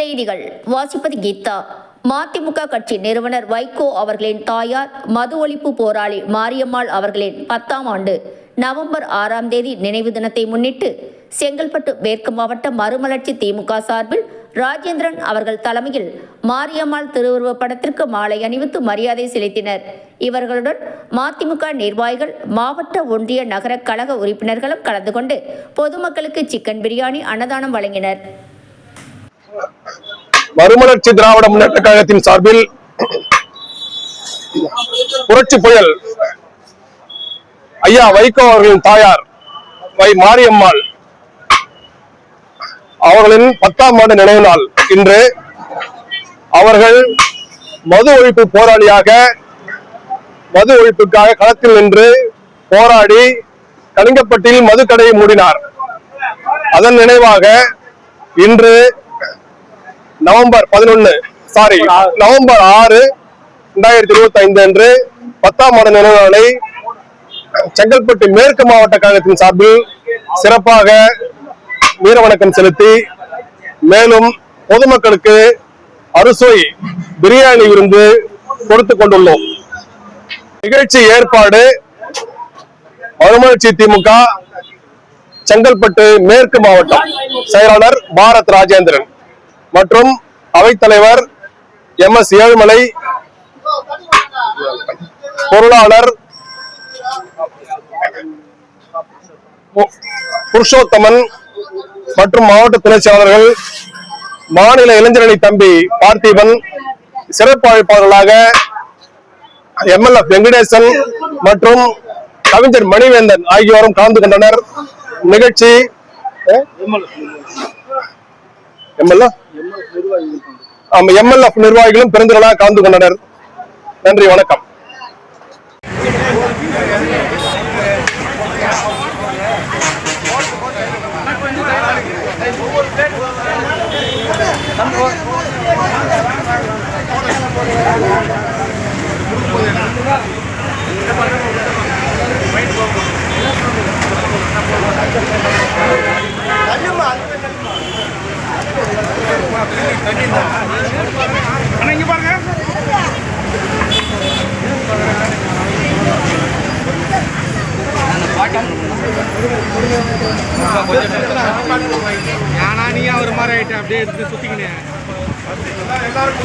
செய்திகள். வாசிப்பது கீதா. மதிமுக கட்சி நிறுவனர் வைகோ அவர்களின் தாயார் மது ஒழிப்பு போராளி மாரியம்மாள் அவர்களின் பத்தாம் ஆண்டு. நவம்பர் ஆறாம் தேதி நினைவு தினத்தை முன்னிட்டு செங்கல்பட்டு மேற்கு மாவட்ட மறுமலர்ச்சி திமுக சார்பில் ராஜேந்திரன் அவர்கள் தலைமையில் மாரியம்மாள் திருவுருவப் படத்திற்கு மாலை அணிவித்து மரியாதை செலுத்தினர். இவர்களுடன் மதிமுக நிர்வாகிகள் மாவட்ட ஒன்றிய நகர கழக உறுப்பினர்களும் கலந்து கொண்டு பொதுமக்களுக்கு சிக்கன் பிரியாணி அன்னதானம் வழங்கினர். மறுமலர்ச்சி திராவிட முன்னேற்ற கழகத்தின் சார்பில் புரட்சி புயல். ஐயா வைகோ அவர்களின் தாயார் வை மாரியம்மாள். அவர்களின் பத்தாம் ஆண்டு நினைவு நாள் இன்று அவர்கள் மது ஒழிப்பு போராளியாக மது ஒழிப்புக்காக களத்தில் நின்று போராடி கலிங்கப்பட்டில் மதுக்கடையை மூடினார். அதன் நினைவாக இன்று நவம்பர் பதினொன்னு சாரி நவம்பர் ஆறு ரெண்டாயிரத்தி இருபத்தி ஐந்து அன்று பத்தாம் ஆண்டு நினைவு நாளை செங்கல்பட்டு மேற்கு மாவட்ட கழகத்தின் சார்பில் சிறப்பாக வீர வணக்கம் செலுத்தி மேலும் பொதுமக்களுக்கு அறுசுவை பிரியாணி விருந்து கொடுத்து கொண்டுள்ளோம். நிகழ்ச்சி ஏற்பாடு மறுமலர்ச்சி திமுக செங்கல்பட்டு மேற்கு மாவட்டம் செயலாளர் பாரத் ராஜேந்திரன். மற்றும் அவைத்தலைவர் எம் எஸ் ஏழுமலை பொருளாளர் புருஷோத்தமன் மற்றும் மாவட்ட துணை செயலாளர்கள் மாநில இளைஞரணி தம்பி பார்த்திபன் சிறப்பு அழைப்பாளர்களாக எம்எல்எஃப் வெங்கடேசன் மற்றும் கவிஞர் மணிவேந்தன் ஆகியோரும் கலந்து கொண்டனர். நிகழ்ச்சி எம்எல்ஏ? ஆமா எம்எல்ஏ நிர்வாகிகளும் பெருந்திரளாக கலந்து கொண்டனர். நன்றி வணக்கம். அண்ணா இங்க பாருங்க. ஏன்னா நீ ஒரு மாதிரி ஆயிட்ட அப்படியே எடுத்து சுத்திக்கினே எல்லாரும்